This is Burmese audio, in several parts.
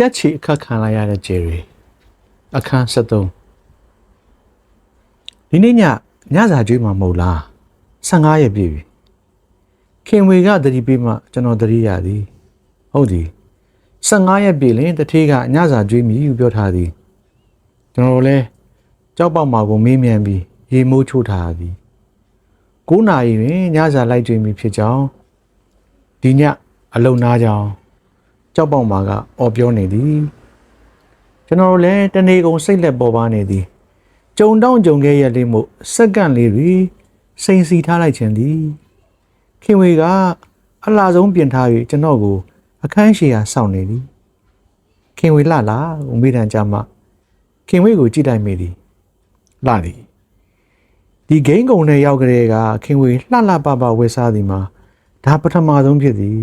ကြက်ချီအခက်ခံလိုက်ရတဲ့ဂျယ်ရီအခန်း73ဒီနေ့ညညစာကျွေးမှာမဟုတ်လား15ရက်ပြည့်ပြီခင်ဝေကတတိပေးမှကျွန်တော်တတိရသည်ဟုတ်သည်15ရက်ပြည့်ရင်တထေးကညစာကျွေးမည်ဟုပြောထားသည်ကျွန်တော်လည်းကြောက်ပေါက်မှာကိုမေးမြန်းပြီးရေမိုးချိုးထားသည်9နာရီတွင်ညစာလိုက်ကျွေးမည်ဖြစ်ကြောင်းဒီညအလုံနာကြောင်း ကြောက်ပေါက်မှာကအော်ပြောနေသည်ကျွန်တော်လည်းတနေကုန်စိတ်လက်ပေါ်ပါနေသည်ကြုံတောင့်ကြုံခဲ့ရလေးမို့စက္ကန့်လေးတွေစိန်စီထားလိုက်ခြင်းသည်ခင်ဝေကအလားဆုံးပြင်ထား၍ကျွန်တော်ကို အခန်းရှိရာစောင့်နေသည်ခင်ဝေလှလာကိုမိတန်ကြမှခင်ဝေကိုကြည့်တိုင်းမိသည်လှသည်ဒီဂိမ်းကုံနဲ့ရောက်ကြတဲ့ကခင်ဝေလှလှပပဝယ်စားသည်မှာဒါပထမဆုံးဖြစ်သည်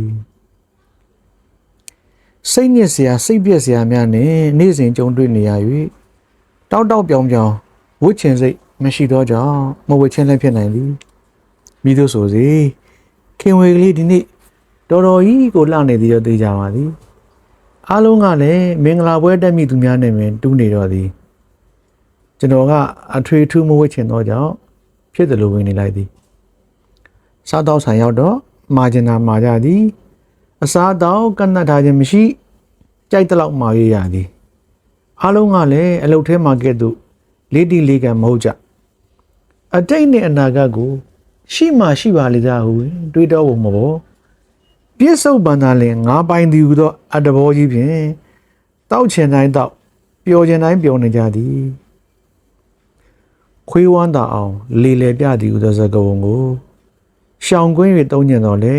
စိတ်ညစ်စရာစိတ်ပြက်စရာများနဲ့နေ့စဉ်ကြုံတွေ့နေရ၍တောက်တောက်ပြောင်ပြောင်ဝှချင်စိတ်မရှိတော့ကြောင့်မဝှချင်းလည်းဖြစ်နိုင်သည်မိတို့ဆိုစီခင်ဝေကလေးဒီနေ့တော်တော်ကြီးကိုလှနေသည်တော့သိကြပါသည်အားလုံးကလည်းမင်္ဂလာပွဲတက်မိသူများနဲ့ပင်တူးနေတော့သည်ကျွန်တော်ကအထွေထူးမဝှချင်တော့ကြောင့်ဖြစ်တယ်လို့ဝင်နေလိုက်သည်စားတော့ဆိုင်ရောက်တော့မာဂျင်နာမာကြသည်အစားတော့ကန့်သတ်ထားခြင်းမရှိ ကြိုက်တဲ့လောက်မှာရရသည်အားလုံးကလည်းအလုတ်ထဲမှာကဲ့သို့လေးတီလေးကံမဟုတ်ကြအတိတ်နဲ့အနာဂတ်ကို ရှိမှရှိပါလေသာဟုတွေးတော့ဖို့မဘောပြစ္ဆုတ်ပန္နာလင်ငါပိုင်သည်ဟူသောအတ္တဘောကြီးဖြင့်တောက်ချင်တိုင်းတောက်ပျော်ချင်တိုင်းပျော်နေကြသည်ခွေးဝမ်းသာအောင် လေလေပြသည်ဟူသောစကားပုံကိုရှောင်ကွင်း၍တုံးညင်တော်လဲ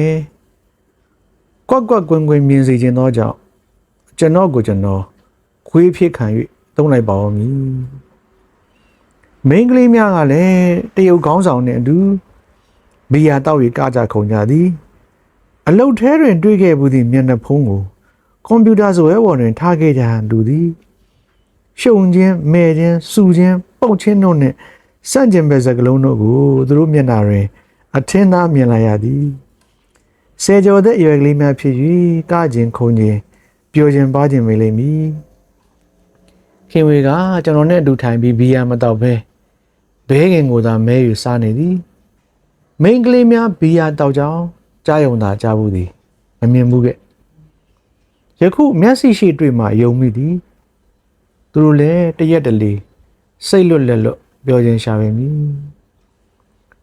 ကွက်ကွက်ကွင်းကွင်းမြင်စေခြင်းသောကြောင့် ကျွန်တော်ကိုကျွန်တော်ခွေးဖြစ်ခံ၍တုံးလိုက်ပါဦးမည်မိန်းကလေးများကလည်းတရုတ်ခေါင်းဆောင်နဲ့အတူမီယာတောက်ရီကကြခုံကြသည် အလုတ်ထဲတွင်တွေ့ခဲ့ဘူးသည့်မျက်နှာဖုံးကိုကွန်ပျူတာဆိုရဲပေါ်တွင်ထားခဲ့ကြဟန်တူသည်ရှုံခြင်းမဲခြင်းစူခြင်းပုတ်ခြင်းတို့နှင့်စန့်ကျင်ဘက်စကလုံးတို့ကိုသူတို့မျက်နှာတွင် အထင်းသားမြင်လိုက်ရသည်ဆယ်ကျော်သက်အရွယ်ကလေးများဖြစ်၍ကခြင်းခုံခြင်း ပျော်ခြင်းပါခြင်းမေးလိမ့်မည်ခင်ဝေကကျွန်တော်နဲ့အတူထိုင်ပြီးဘီယာမတော့ဘဲဘဲခင်ကိုသာမဲယူစားနေသည်မိန်းကလေးများဘီယာတောက်ကြောင်းကြားယုံသာကြားဘူးသည်မမြင်ဘူးကဲ့ယခုမျက်စိရှိတွေ့မှယုံမိသည်သူတို့လည်းတရက်တလေစိတ်လွတ်လက်လွတ်ပြောခြင်းရှာပေမည်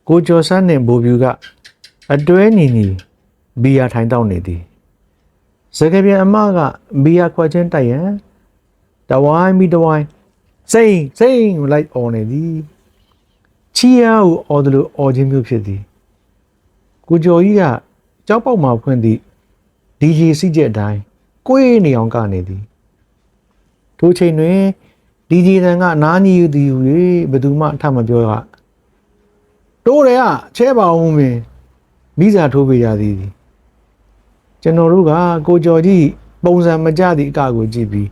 ကိုကျော်ဆန်းနှင့်ဘိုးပြူကအတွဲနီနီဘီယာထိုင်တောက်နေသည် စကပြန်အမကဘီယာခွက်ချင်းတိုက်ရန်တဝိုင်းမိတဝိုင်းစိမ့်စိမ့်လိုက်អော်နေသည်ချီယာကိုអော်တယ်လို့អော်ခြင်းမျိုးဖြစ်သည်ကိုကျော်ကြီးကကြောက်ပေါက်မှာဖွင့်သည့် DJ စီးချက်အတိုင်းကိုယ်နေအောင်ကနေသည်ထိုချိန်တွင် DJ တန်ကအနားကြီးယူသည်ဟူ၍ဘယ်သူမှအထမပြောရတိုးတယ်ကချဲပါအောင်ပင်မိစာထိုးပေးရသည် ကျွန်တော်တို့ကကိုကျော်ကြီးပုံစံမကျသည့်အကကိုကြည့်ပြီး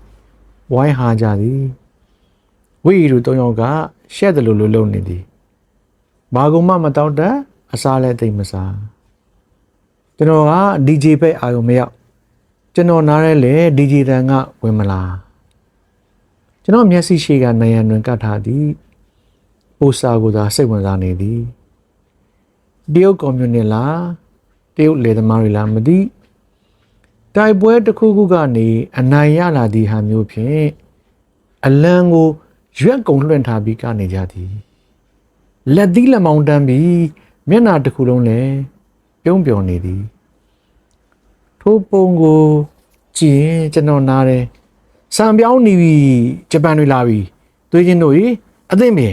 ဝိုင်းဟာကြသည်ဝိရီတို့တုံးယောက်ကရှက်တယ်လို့လို့လုံနေသည်ဘာကုမှမတောက်တဲ့အစားလည်းတိတ်မစားကျွန်တော်က DJ ဘက်အာရုံမရောက်ကျွန်တော်နားရဲလေ DJ တန်ကဝင်မလာကျွန်တော်မျက်စိရှိကနိုင်ရန်တွင်ကတ်ထားသည်ပိုစတာကိုသာစိတ်ဝင်စားနေသည်တရုတ်ကွန်မြူနစ်လားတရုတ်လေသမားတွေလားမသိ တိုက်ပွဲတစ်ခုခုကနေအနိုင်ရလာသည့်ဟာမျိုးဖြင့်အလံကိုရွက်ကုံလွှင့်ထားပြီးကနေကြသည်လက်သီးလက်မောင်းတန်းပြီးမျက်နာတစ်ခုလုံးလည်းပြုံးပျော်နေသည်ထိုးပုံကိုကြည့်ရင်ကျွန်တော်နားတယ်စံပြောင်းနေပြီဂျပန်တွေလာပြီသွေးချင်းတို့ကြီးအသိမြေ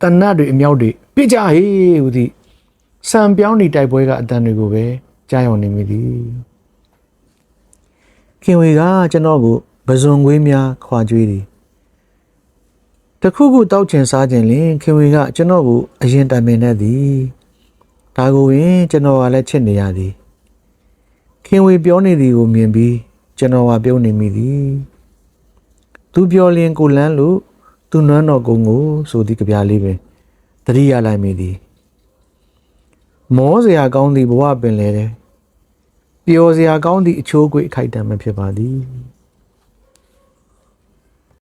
တနတ်တွေအမြောက်တွေပြစ်ကြဟေးဟူသည်စံပြောင်းနေတိုက်ပွဲကအတန်တွေကိုပဲကြားရောက်နေမိသည် ခင်ဝေကကျွန်တော်ကိုပဇွန်ခွေးများခွာကြွေးသည်တခုခုတောက်ချင်စားချင်လင်ခင်ဝေကကျွန်တော်ကိုအရင်တိုင်ပင်နေသည်ဒါကိုရင်ကျွန်တော်ကလည်းချစ်နေရသည်ခင်ဝေပြောနေသည်ကိုမြင်ပြီးကျွန်တော်ကပြုံးနေမိသည်သူပြောလင်ကိုလန်းလို့သူနွမ်းတော်ကုန်းကိုဆိုသည်ကြပြလေးပင်တတိယလိုက်မိသည်မောစရာကောင်းသည့်ဘဝပင်လေတယ် ပျော်စရာကောင်းသည့်အချိုးကွေအခိုက်တံမဖြစ်ပါသည်